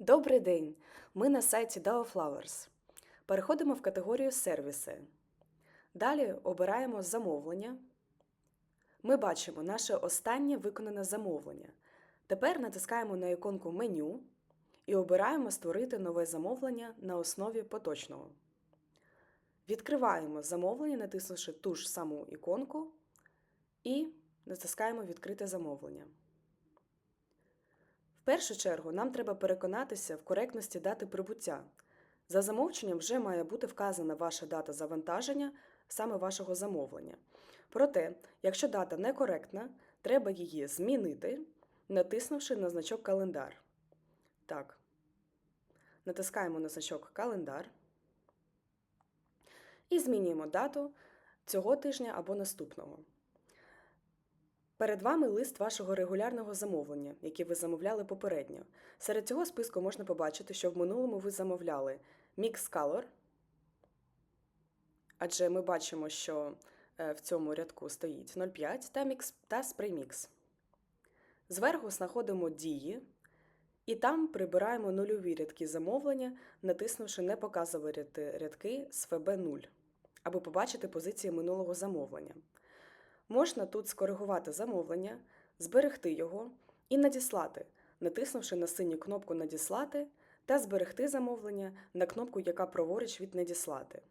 Добрий день! Ми на сайті DAO Flowers. Переходимо в категорію сервіси. Далі обираємо замовлення. Ми бачимо наше останнє виконане замовлення. Тепер натискаємо на іконку меню і обираємо Створити нове замовлення на основі поточного. Відкриваємо замовлення, натиснувши ту ж саму іконку, і натискаємо Відкрите замовлення. Першу чергу нам треба переконатися в коректності дати прибуття. За замовченням вже має бути вказана ваша дата завантаження саме вашого замовлення. Проте, якщо дата некоректна, треба її змінити, натиснувши на значок календар. Так. Натискаємо на значок календар і змінюємо дату цього тижня або наступного. Перед вами лист вашого регулярного замовлення, який ви замовляли попередньо. Серед цього списку можна побачити, що в минулому ви замовляли Mix Color, адже ми бачимо, що е, в цьому рядку стоїть 0,5 та, мікс, та Spray Mix. Зверху знаходимо дії, і там прибираємо нульові рядки замовлення, натиснувши Не показувати рядки з ФБ0, аби побачити позиції минулого замовлення. Можна тут скоригувати замовлення, зберегти його і надіслати, натиснувши на синю кнопку Надіслати та зберегти замовлення на кнопку, яка праворуч від Надіслати.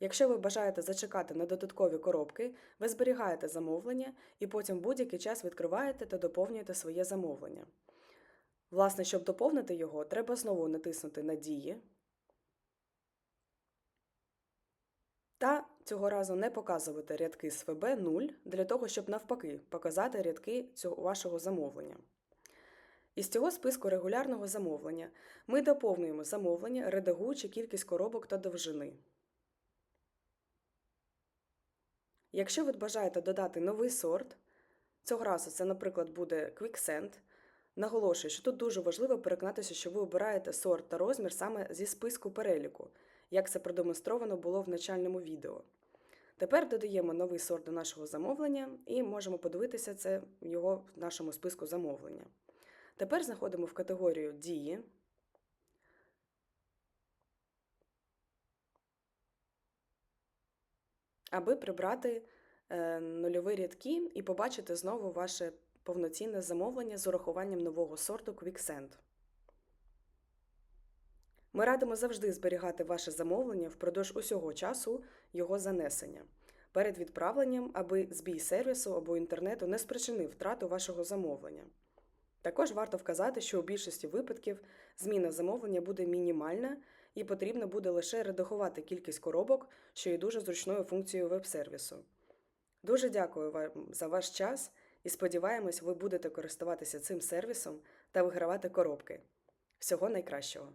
Якщо ви бажаєте зачекати на додаткові коробки, ви зберігаєте замовлення і потім будь-який час відкриваєте та доповнюєте своє замовлення. Власне, щоб доповнити його, треба знову натиснути на Дії. Та цього разу не показувати рядки з ФБ 0 для того, щоб навпаки показати рядки цього вашого замовлення. Із цього списку регулярного замовлення ми доповнюємо замовлення, редагуючи кількість коробок та довжини. Якщо ви бажаєте додати новий сорт, цього разу це, наприклад, буде Quicksand, наголошую, що тут дуже важливо переконатися, що ви обираєте сорт та розмір саме зі списку переліку, як це продемонстровано було в начальному відео. Тепер додаємо новий сорт до нашого замовлення і можемо подивитися це його в нашому списку замовлення. Тепер знаходимо в категорію Дії. Аби прибрати е, нульові рядки і побачити знову ваше повноцінне замовлення з урахуванням нового сорту Quicksand. Ми радимо завжди зберігати ваше замовлення впродовж усього часу його занесення перед відправленням, аби збій сервісу або інтернету не спричинив втрату вашого замовлення. Також варто вказати, що у більшості випадків зміна замовлення буде мінімальна і потрібно буде лише редагувати кількість коробок, що є дуже зручною функцією веб-сервісу. Дуже дякую вам за ваш час і сподіваємось, ви будете користуватися цим сервісом та вигравати коробки. Всього найкращого!